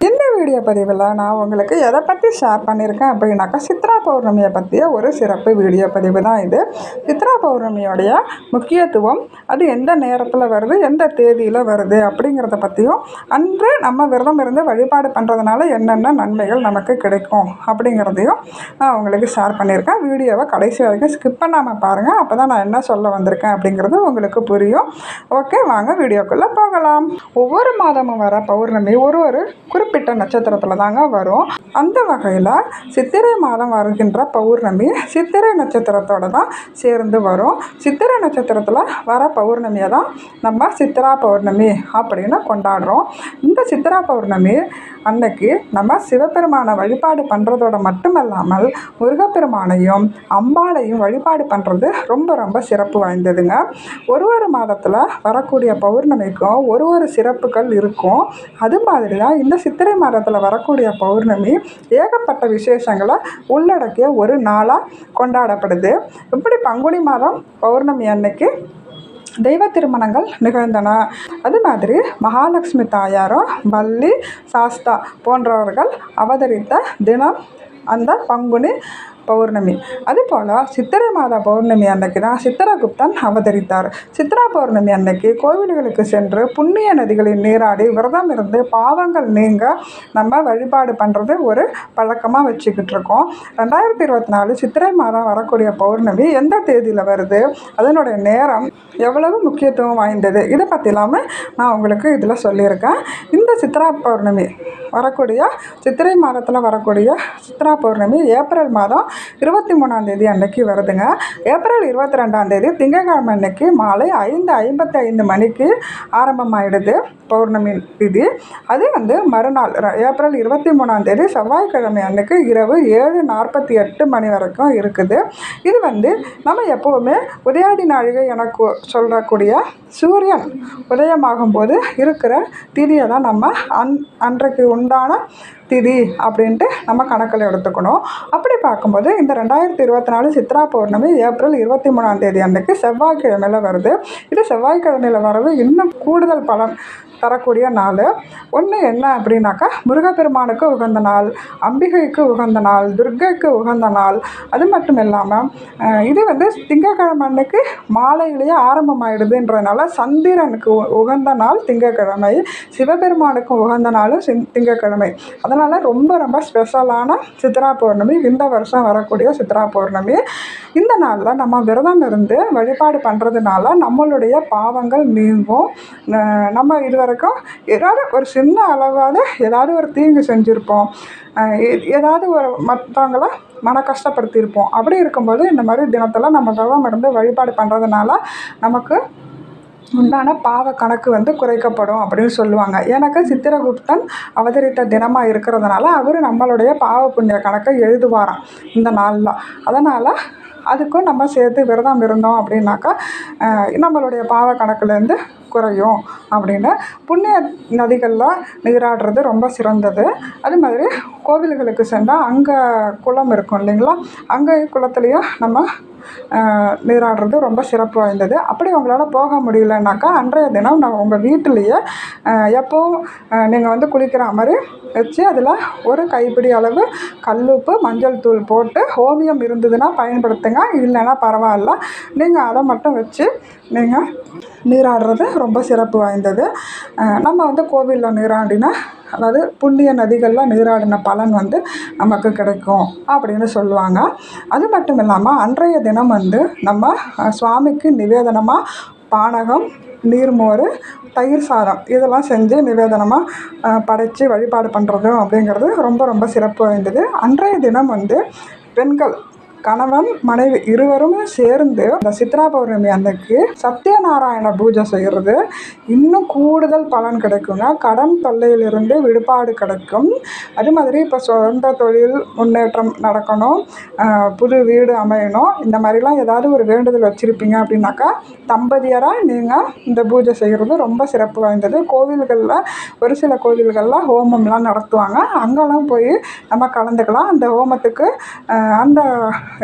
இந்த வீடியோ பதிவில் நான் உங்களுக்கு எதை பற்றி ஷேர் பண்ணியிருக்கேன் அப்படின்னாக்கா சித்ரா பௌர்ணமியை பற்றிய ஒரு சிறப்பு வீடியோ பதிவு தான் இது. சித்ரா பௌர்ணமியோடைய முக்கியத்துவம் அது எந்த நேரத்தில் வருது எந்த தேதியில் வருது அப்படிங்கிறத பற்றியும் அன்று நம்ம விரதம் இருந்து வழிபாடு பண்ணுறதுனால என்னென்ன நன்மைகள் நமக்கு கிடைக்கும் அப்படிங்கிறதையும் நான் உங்களுக்கு ஷேர் பண்ணியிருக்கேன் வீடியோவை கடைசி வரைக்கும் ஸ்கிப் பண்ணாமல் பாருங்கள் அப்போ தான் நான் என்ன சொல்ல வந்திருக்கேன் அப்படிங்கிறது உங்களுக்கு புரியும். ஓகே வாங்க வீடியோக்குள்ளே போகலாம். ஒவ்வொரு மாதமும் வர பௌர்ணமி ஒரு ஒரு குறிப்பிட்ட நட்சத்திரத்தில் தாங்க வரும். அந்த வகையில் சித்திரை மாதம் வருகின்ற பௌர்ணமி சித்திரை நட்சத்திரத்தோட தான் சேர்ந்து வரும். சித்திரை நட்சத்திரத்தில் வர பௌர்ணமியை தான் நம்ம சித்ரா பௌர்ணமி அப்படின்னு கொண்டாடுறோம். இந்த சித்ரா பௌர்ணமி அன்னைக்கு நம்ம சிவபெருமானை வழிபாடு பண்ணுறதோட மட்டுமல்லாமல் முருகப்பெருமானையும் அம்பாளையும் வழிபாடு பண்ணுறது ரொம்ப ரொம்ப சிறப்பு வாய்ந்ததுங்க. ஒரு ஒரு மாதத்தில் வரக்கூடிய பௌர்ணமிக்கும் ஒரு ஒரு சிறப்புகள் இருக்கும். அது மாதிரி தான் இந்த சித்திரை மாதத்தில் வரக்கூடிய பௌர்ணமி ஏகப்பட்ட விசேஷங்களை உள்ளடக்கிய ஒரு நாளாக கொண்டாடப்படுது. இப்படி பங்குனி மாதம் பௌர்ணமி அன்னைக்கு தெய்வ திருமணங்கள் நிகழ்ந்தன. அது மாதிரி மகாலட்சுமி தாயாரும் வள்ளி சாஸ்தா போன்றவர்கள் அவதரித்த தினம் அந்த பங்குனி பௌர்ணமி. அதுபோல் சித்திரை மாத பௌர்ணமி அன்னைக்கு தான் சித்திரகுப்தன் அவதரித்தார். சித்ரா பௌர்ணமி அன்னைக்கு கோவில்களுக்கு சென்று புண்ணிய நதிகளில் நீராடி விரதம் இருந்து பாவங்கள் நீங்க நம்ம வழிபாடு பண்ணுறது ஒரு பழக்கமாக வச்சுக்கிட்டு இருக்கோம். ரெண்டாயிரத்தி இருபத்தி நாலு சித்திரை மாதம் வரக்கூடிய பௌர்ணமி எந்த தேதியில் வருது? அதனுடைய நேரம் எவ்வளவு முக்கியத்துவம் வாய்ந்தது? இதை பற்றி நான் உங்களுக்கு இதில் சொல்லியிருக்கேன். இந்த சித்ரா பௌர்ணமி வரக்கூடிய சித்திரை மாதத்தில் வரக்கூடிய சித்ரா பௌர்ணமி ஏப்ரல் மாதம் இருபத்தி மூணாந்தேதி அன்னைக்கு வருதுங்க. ஏப்ரல் இருபத்தி ரெண்டாந்தேதி திங்கட்கிழமை அன்னைக்கு மாலை ஐந்து ஐம்பத்தி ஐந்து மணிக்கு ஆரம்பமாயிடுது பௌர்ணமி திதி. அது வந்து மறுநாள் ஏப்ரல் இருபத்தி மூணாந்தேதி செவ்வாய்க்கிழமை அன்னைக்கு இரவு ஏழு நாற்பத்தி எட்டு மணி வரைக்கும் இருக்குது. இது வந்து நம்ம எப்போவுமே உதயாதி நாழிகை எனக்கு சொல்லக்கூடிய சூரியன் உதயமாகும் போது இருக்கிற திதியை தான் நம்ம அன் அன்றைக்கு உண்டான திதி அப்படின்ட்டு நம்ம கணக்கில் எடுத்துக்கணும். அப்படி பார்க்கும்போது இந்த ரெண்டாயிரத்தி இருபத்தி நாலு சித்ரா பௌர்ணமி ஏப்ரல் இருபத்தி மூணாம் தேதி அன்றைக்கு செவ்வாய்க்கிழமையில் வருது. இது செவ்வாய்க்கிழமையில் வரது இன்னும் கூடுதல் பலன் தரக்கூடிய நாள். ஒன்று என்ன அப்படின்னாக்கா முருகப்பெருமானுக்கு உகந்த நாள் அம்பிகைக்கு உகந்த நாள் துர்கைக்கு உகந்த நாள். அது மட்டும் இல்லாமல் இது வந்து திங்கக்கிழமை அன்னைக்கு மாலையிலேயே ஆரம்பமாயிடுதுன்றதுனால சந்திரனுக்கு உகந்த நாள் திங்கக்கிழமை சிவபெருமானுக்கு உகந்த நாளும் திங்கக்கிழமை. அதனால் அதனால் ரொம்ப ரொம்ப ஸ்பெஷலான சித்ரா பௌர்ணமி இந்த வருஷம் வரக்கூடிய சித்ரா பௌர்ணமி. இந்த நாளில் நம்ம விரதம் இருந்து வழிபாடு பண்ணுறதுனால நம்மளுடைய பாவங்கள் நீங்கும். நம்ம இது வரைக்கும் ஏதாவது ஒரு சின்ன அளவாவது ஏதாவது ஒரு தீங்கு செஞ்சுருப்போம். ஏதாவது ஒரு மற்றவங்கள மன கஷ்டப்படுத்தியிருப்போம். அப்படி இருக்கும்போது இந்த மாதிரி தினத்தில் நம்ம விரதம் இருந்து வழிபாடு பண்ணுறதுனால நமக்கு உண்டான பாவ கணக்கு வந்து குறைக்கப்படும் அப்படின்னு சொல்லுவாங்க. எனக்கு சித்திரகுப்தன் அவதரித்த தினமாக இருக்கிறதுனால அவர் நம்மளுடைய பாவ புண்ணிய கணக்கை எழுதுவாராம் இந்த நாளில். அதனால் அதுக்கும் நம்ம சேர்த்து விரதம் இருந்தோம் அப்படின்னாக்கா நம்மளுடைய பாவ கணக்குலேருந்து குறையும் அப்படின்னு. புண்ணிய நதிகளில் நீராடுறது ரொம்ப சிறந்தது. அது மாதிரி கோவில்களுக்கு சென்றால் அங்கே குளம் இருக்கும் இல்லைங்களா? அங்கே குளத்துலேயும் நம்ம நீராடுறது ரொம்ப சிறப்பு வாய்ந்தது. அப்படி உங்களால் போக முடியலனாக்கா அன்றைய தினம் நான் உங்கள் வீட்டிலையே எப்போவும் நீங்கள் வந்து குளிக்கிற மாதிரி வச்சு அதில் ஒரு கைப்பிடி அளவு கல்லுப்பு மஞ்சள் தூள் போட்டு ஹோமியம் இருந்ததுன்னா பயன்படுத்துங்க. இல்லைன்னா பரவாயில்ல. நீங்கள் அதை மட்டும் வச்சு நீங்கள் நீராடுறது ரொம்ப சிறப்பு வாய்ந்தது. நம்ம வந்து கோவிலில் நீராடினா அதாவது புண்ணிய நதிகளில் நீராடின பலன் வந்து நமக்கு கிடைக்கும் அப்படின்னு சொல்லுவாங்க. அது மட்டும் இல்லாமல் அன்றைய தினம் வந்து நம்ம சுவாமிக்கு நிவேதனமாக பானகம் நீர்மோர் தயிர் சாதம் இதெல்லாம் செஞ்சு நிவேதனமாக படைத்து வழிபாடு பண்ணுறதும் அப்படிங்கிறது ரொம்ப ரொம்ப சிறப்பு வாய்ந்தது. அன்றைய தினம் வந்து பெண்கள் கணவன் மனைவி இருவரும் சேர்ந்து அந்த சித்ரா பௌர்ணமி அன்னைக்கு சத்யநாராயண பூஜை செய்கிறது இன்னும் கூடுதல் பலன் கிடைக்குங்க கடன் தொல்லையிலிருந்து விடுபாடு கிடைக்கும். அது மாதிரி இப்போ சொந்த தொழில் முன்னேற்றம் நடக்கணும். புது வீடு அமையணும். இந்த மாதிரிலாம் ஏதாவது ஒரு வேண்டுதல் வச்சுருப்பீங்க அப்படின்னாக்கா தம்பதியராக நீங்கள் இந்த பூஜை செய்கிறது ரொம்ப சிறப்பு வாய்ந்தது. கோவில்களில் ஒரு சில கோவில்களில் ஹோமம்லாம் நடத்துவாங்க. அங்கெல்லாம் போய் நம்ம கலந்துக்கலாம். அந்த ஹோமத்துக்கு அந்த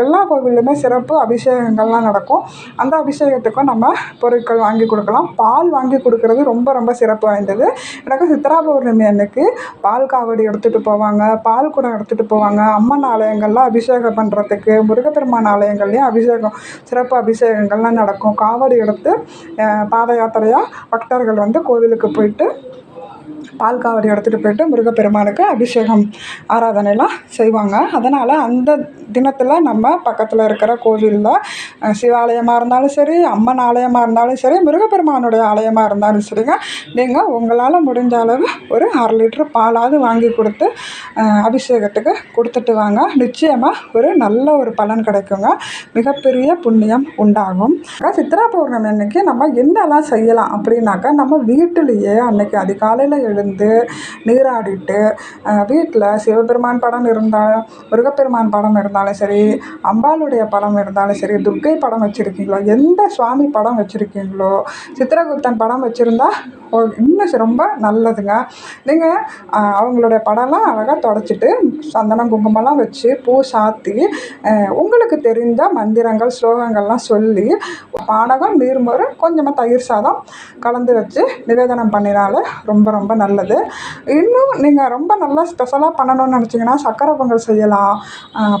எல்லா கோவில்லையுமே சிறப்பு அபிஷேகங்கள்லாம் நடக்கும். அந்த அபிஷேகத்துக்கும் நம்ம பொருட்கள் வாங்கி கொடுக்கலாம். பால் வாங்கி கொடுக்கறது ரொம்ப ரொம்ப சிறப்பு வாய்ந்தது. எனக்கு சித்ரா பௌர்ணமி அன்னைக்கு பால் காவடி எடுத்துகிட்டு போவாங்க. பால் குடம் எடுத்துகிட்டு போவாங்க. அம்மன் ஆலயங்கள்லாம் அபிஷேகம் பண்ணுறதுக்கு முருகப்பெருமான் ஆலயங்கள்லேயும் அபிஷேகம் சிறப்பு அபிஷேகங்கள்லாம் நடக்கும். காவடி எடுத்து பாத யாத்திரையாக பக்தர்கள் வந்து கோவிலுக்கு போயிட்டு பால் காவடி எடுத்துகிட்டு போயிட்டு முருகப்பெருமானுக்கு அபிஷேகம் ஆராதனைலாம் செய்வாங்க. அதனால் அந்த தினத்தில் நம்ம பக்கத்தில் இருக்கிற கோவிலில் சிவாலயமாக இருந்தாலும் சரி அம்மன் ஆலயமாக இருந்தாலும் சரி முருகப்பெருமானுடைய ஆலயமாக இருந்தாலும் சரிங்க நீங்கள் உங்களால் முடிஞ்ச அளவு ஒரு அரை லிட்டர் பாலாவது வாங்கி கொடுத்து அபிஷேகத்துக்கு கொடுத்துட்டு வாங்க. நிச்சயமாக ஒரு நல்ல ஒரு பலன் கிடைக்குங்க. மிகப்பெரிய புண்ணியம் உண்டாகும். சித்ரா பௌர்ணமி அன்னைக்கு நம்ம என்னெல்லாம் செய்யலாம் அப்படின்னாக்கா நம்ம வீட்டிலேயே அன்னைக்கு அதிகாலையில் விழுந்து நீராடிட்டு வீட்டில் சிவபெருமான் படம் இருந்தால் முருகப்பெருமான் படம் இருந்தாலும் சரி அம்பாளுடைய படம் இருந்தாலும் சரி துர்க்கை படம் வச்சுருக்கீங்களோ எந்த சுவாமி படம் வச்சுருக்கீங்களோ சித்திரகுப்தன் படம் வச்சுருந்தா இன்னும் ரொம்ப நல்லதுங்க. நீங்கள் அவங்களுடைய படம்லாம் அழகாக தொடச்சிட்டு சந்தனம் குங்குமம்லாம் வச்சு பூ சாத்தி உங்களுக்கு தெரிந்த மந்திரங்கள் ஸ்லோகங்கள்லாம் சொல்லி பானகம் நீர்மொரு கொஞ்சமாக தயிர் சாதம் கலந்து வச்சு நிவேதனம் பண்ணினால ரொம்ப ரொம்ப நல்லது. இன்னும் நீங்கள் ரொம்ப நல்லா ஸ்பெஷலாக பண்ணணும்னு நினச்சிங்கன்னா சக்கரை பொங்கல் செய்யலாம்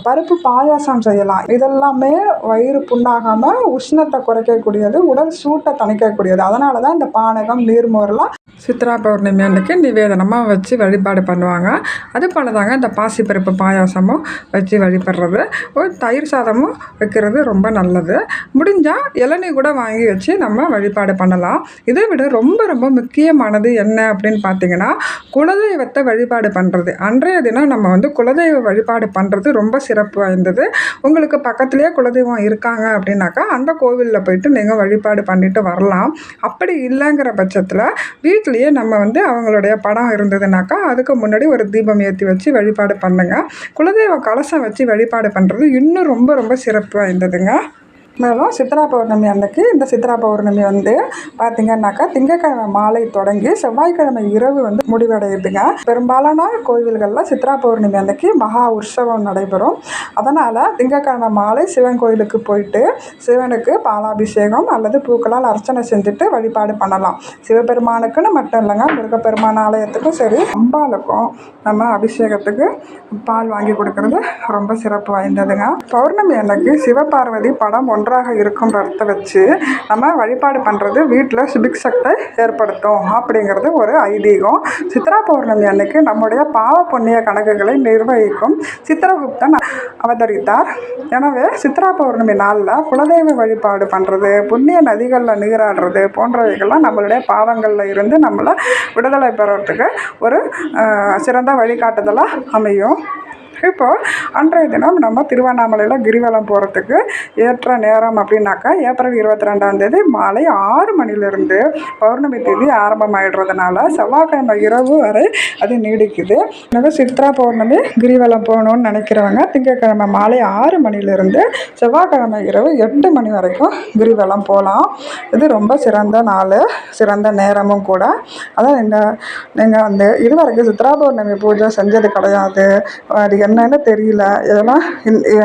பருப்பு பாயாசம் செய்யலாம். இதெல்லாமே வயிறு புண்ணாகாமல் உஷ்ணத்தை குறைக்கக்கூடியது உடல் சூட்டை தணிக்கக்கூடியது. அதனால தான் இந்த பானகம் நீர்மோரெலாம் சித்ரா பௌர்ணமி அன்னைக்கு நிவேதனமாக வச்சு வழிபாடு பண்ணுவாங்க. அது போல தாங்க இந்த பாசிப்பருப்பு பாயாசமும் வச்சு வழிபடுறது. ஒரு தயிர் சாதமும் வைக்கிறது ரொம்ப நல்லது. முடிஞ்சால் இளநீ கூட வாங்கி வச்சு நம்ம வழிபாடு பண்ணலாம். இதை விட ரொம்ப ரொம்ப முக்கியமானது என்ன அப்படின்னு பார்த்தீங்கன்னா குலதெய்வத்தை வழிபாடு பண்ணுறது அன்றைய தினம் நம்ம வந்து குலதெய்வ வழிபாடு பண்ணுறது ரொம்ப சிறப்பு வாய்ந்தது. உங்களுக்கு பக்கத்துலேயே குலதெய்வம் இருக்காங்க அப்படின்னாக்கா அந்த கோவிலில் போயிட்டு நீங்கள் வழிபாடு பண்ணிட்டு வரலாம். அப்படி இல்லைங்கிற பட்சத்தில் வீட்டிலேயே நம்ம வந்து அவங்களுடைய படம் இருந்ததுனாக்கா அதுக்கு முன்னாடி ஒரு தீபம் ஏற்றி வச்சு வழிபாடு பண்ணுங்கள் குலதெய்வ கலசம் வச்சு வழிபாடு பண்ணுறது இன்னும் ரொம்ப ரொம்ப சிறப்பு வாய்ந்ததுங்க. மேலும் சித்ரா பௌர்ணமி அன்னைக்கு இந்த சித்ரா பௌர்ணமி வந்து பார்த்தீங்கன்னாக்கா திங்கக்கிழமை மாலை தொடங்கி செவ்வாய்க்கிழமை இரவு வந்து முடிவடையுதுங்க. பெரும்பாலான கோவில்களில் சித்ரா பௌர்ணமி அன்னைக்கு மகா உற்சவம் நடைபெறும். அதனால் திங்கக்கிழமை மாலை சிவன் கோயிலுக்கு போயிட்டு சிவனுக்கு பாலாபிஷேகம் அல்லது பூக்களால் அர்ச்சனை செஞ்சுட்டு வழிபாடு பண்ணலாம். சிவபெருமானுக்குன்னு மட்டும் இல்லைங்க முருகப்பெருமான் ஆலயத்துக்கும் சரி அம்பாளுக்கும் நம்ம அபிஷேகத்துக்கு பால் வாங்கி கொடுக்கறது ரொம்ப சிறப்பு வாய்ந்ததுங்க. பௌர்ணமி அன்னைக்கு சிவபார்வதி படம் ஒன்று ஒன்றாக இருக்குன்றத வச்சு நம்ம வழிபாடு பண்ணுறது வீட்டில் சுபிக் சக்தை ஏற்படுத்தும் அப்படிங்கிறது ஒரு ஐதீகம். சித்ரா பௌர்ணமி அன்னைக்கு நம்முடைய பாவ புண்ணிய கணக்குகளை நிர்வகிக்கும் சித்திரகுப்தன் அவதரித்தார். எனவே சித்ரா பௌர்ணமி நாளில் குலதெய்வ வழிபாடு பண்ணுறது புண்ணிய நதிகளில் நீராடுறது போன்றவைகள்லாம் நம்மளுடைய பாவங்களில் இருந்து நம்மளை விடுதலை பெறத்துக்கு ஒரு சிறந்த வழிகாட்டுதலாக அமையும். இப்போ அன்றைய தினம் நம்ம திருவண்ணாமலையில் கிரிவலம் போகிறதுக்கு ஏற்ற நேரம் அப்படின்னாக்கா ஏப்ரல் இருபத்தி ரெண்டாம் தேதி மாலை ஆறு மணிலிருந்து பௌர்ணமி தேதி ஆரம்பமாயிடுறதுனால செவ்வாய்க்கிழமை இரவு வரை அது நீடிக்குது. எனவே சித்ரா பௌர்ணமி கிரிவலம் போகணும்னு நினைக்கிறவங்க திங்கட்கிழமை மாலை ஆறு மணிலிருந்து செவ்வாய்க்கிழமை இரவு எட்டு மணி வரைக்கும் கிரிவலம் போகலாம். இது ரொம்ப சிறந்த நாள் சிறந்த நேரமும் கூட. அதான் இந்த நீங்கள் வந்து இதுவரைக்கும் சித்ரா பௌர்ணமி பூஜை செஞ்சது கிடையாது. அதிக என்னன்னு தெரியல. இதெல்லாம்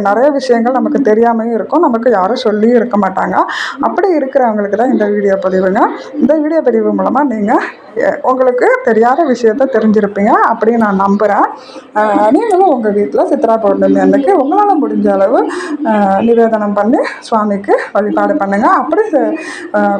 நிறைய விஷயங்கள் நமக்கு தெரியாமையும் இருக்கும். நமக்கு யாரும் சொல்லியும் இருக்க மாட்டாங்க. அப்படி இருக்கிறவங்களுக்கு தான் இந்த வீடியோ பதிவுங்க. இந்த வீடியோ பதிவு மூலமாக நீங்கள் உங்களுக்கு தெரியாத விஷயத்த தெரிஞ்சிருப்பீங்க. அப்படின்னு நான் நம்புகிறேன் நீங்களும் உங்கள் வீட்டில் சித்ரா பௌர்ணமி அன்னைக்கு உங்களால் முடிஞ்ச அளவு நிவேதனம் பண்ணி சுவாமிக்கு வழிபாடு பண்ணுங்கள் அப்படி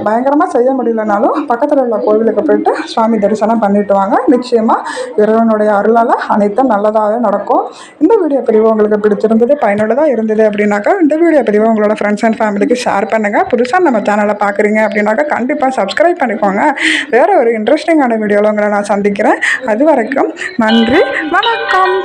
பயங்கரமாக செய்ய முடியலனாலும் பக்கத்தில் உள்ள கோவிலுக்கு போயிட்டு சுவாமி தரிசனம் பண்ணிட்டு வாங்க. நிச்சயமாக இறைவனுடைய அருளால் அனைத்தும் நல்லதாகவே நடக்கும். இந்த வீடியோ பதிவு உங்களுக்கு பிடிச்சிருந்தது பயனுள்ளதாக இருந்தது அப்படின்னாக்கா இந்த வீடியோ பதிவு உங்களோட ஃப்ரெண்ட்ஸ் அண்ட் ஃபேமிலிக்கு ஷேர் பண்ணுங்கள் புதுசாக நம்ம சேனலை பார்க்குறீங்க அப்படின்னாக்கா கண்டிப்பாக சப்ஸ்கிரைப் பண்ணிக்கோங்க. வேறு ஒரு இன்ட்ரெஸ்டிங்கான வீடியோவில் உங்களை நான் சந்திக்கிறேன். அது வரைக்கும் நன்றி வணக்கம்.